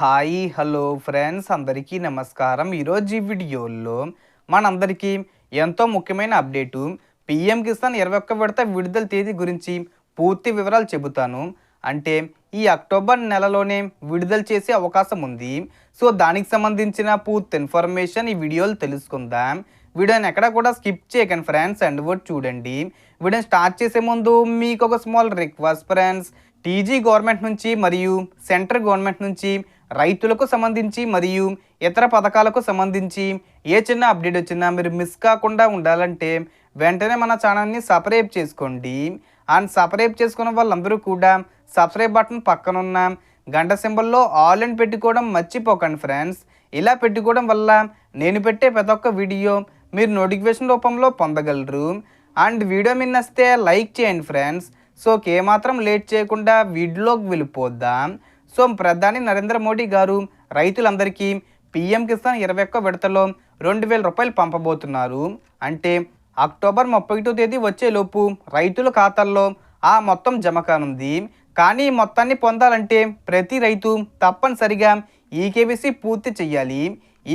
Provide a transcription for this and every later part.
Hi hello friends అందరికీ నమస్కారం. ఈరోజు ఈ వీడియోలో మనందరికీ ఎంతో ముఖ్యమైన అప్డేటు. పిఎం కిసాన్ ఇరవై ఒక్క విడత విడుదల తేదీ గురించి పూర్తి వివరాలు చెబుతాను. అంటే ఈ అక్టోబర్ నెలలోనే విడుదల చేసే అవకాశం ఉంది. సో దానికి సంబంధించిన పూర్తి ఇన్ఫర్మేషన్ ఈ వీడియోలో తెలుసుకుందాం. వీడియోని ఎక్కడ కూడా స్కిప్ చేయకండి ఫ్రెండ్స్ అండ్ వర్డ్ చూడండి. వీడియోని స్టార్ట్ చేసే ముందు మీకు ఒక small request friends. TG government నుంచి మరియు సెంట్రల్ గవర్నమెంట్ నుంచి రైతులకు సంబంధించి మరియు ఇతర పథకాలకు సంబంధించి ఏ చిన్న అప్డేట్ వచ్చినా మీరు మిస్ కాకుండా ఉండాలంటే వెంటనే మన ఛానల్ని సబ్స్క్రైబ్ చేసుకోండి. అండ్ సబ్స్క్రైబ్ చేసుకున్న వాళ్ళందరూ కూడా సబ్స్క్రైబ్ బటన్ పక్కనున్న గంట సింబల్లో ఆల్ అండ్ పెట్టుకోవడం మర్చిపోకండి ఫ్రెండ్స్ ఇలా పెట్టుకోవడం వల్ల నేను పెట్టే ప్రతి ఒక్క వీడియో మీరు నోటిఫికేషన్ రూపంలో పొందగలరు. అండ్ వీడియో మీ నచ్చితే లైక్ చేయండి ఫ్రెండ్స్ సో ఏమాత్రం లేట్ చేయకుండా వీడియోలోకి వెళ్ళిపోద్దాం సో ప్రధాని నరేంద్ర మోడీ గారు రైతులందరికీ పిఎం కిసాన్ ఇరవై ఒక్క విడతలో రెండు వేల రూపాయలు పంపబోతున్నారు. అంటే అక్టోబర్ ముప్పై ఒకటో తేదీ వచ్చేలోపు రైతుల ఖాతాల్లో ఆ మొత్తం జమ కానుంది. కానీ ఈ మొత్తాన్ని పొందాలంటే ప్రతి రైతు తప్పనిసరిగా ఈకేబీసీ పూర్తి చేయాలి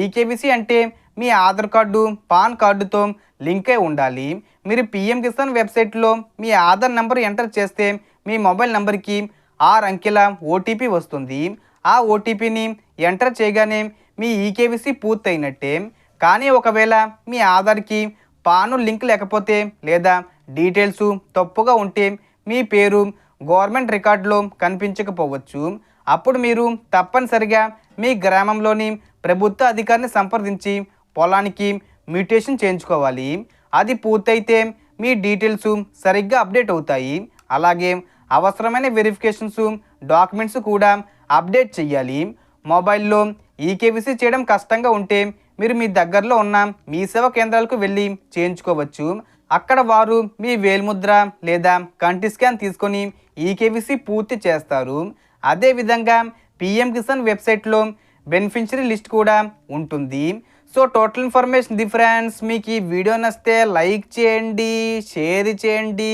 ఈకేబీసీ అంటే మీ ఆధార్ కార్డు పాన్ కార్డుతో లింక్ అయి ఉండాలి. మీరు పిఎం కిసాన్ వెబ్సైట్లో మీ ఆధార్ నెంబర్ ఎంటర్ చేస్తే మీ మొబైల్ నెంబర్కి ఆరు అంకెల ఓటీపీ వస్తుంది. ఆ ఓటీపీని ఎంటర్ చేయగానే మీ ఈకేవీసీ పూర్తయినట్టే. కానీ ఒకవేళ మీ ఆధార్కి పాను లింక్ లేకపోతే లేదా డీటెయిల్స్ తప్పుగా ఉంటే మీ పేరు గవర్నమెంట్ రికార్డులో కనిపించకపోవచ్చు. అప్పుడు మీరు తప్పనిసరిగా మీ గ్రామంలోని ప్రభుత్వ అధికారిని సంప్రదించి పొలానికి మ్యూటేషన్ చేయించుకోవాలి. అది పూర్తయితే మీ డీటెయిల్స్ సరిగ్గా అప్డేట్ అవుతాయి. అలాగే అవసరమైన వెరిఫికేషన్స్ డాక్యుమెంట్స్ కూడా అప్డేట్ చేయాలి మొబైల్లో ఈకేవీసీ చేయడం కష్టంగా ఉంటే మీరు మీ దగ్గరలో ఉన్న మీ సేవా కేంద్రాలకు వెళ్ళి చేయించుకోవచ్చు. అక్కడ వారు మీ వేలిముద్ర లేదా కంటి స్కాన్ తీసుకొని ఈకేవీసీ పూర్తి చేస్తారు. అదేవిధంగా పిఎం కిసాన్ వెబ్సైట్లో బెనిఫిషరీ లిస్ట్ కూడా ఉంటుంది. సో టోటల్ ఇన్ఫర్మేషన్ ది ఫ్రెండ్స్ మీకు ఈ వీడియో నచ్చితే లైక్ చేయండి షేర్ చేయండి.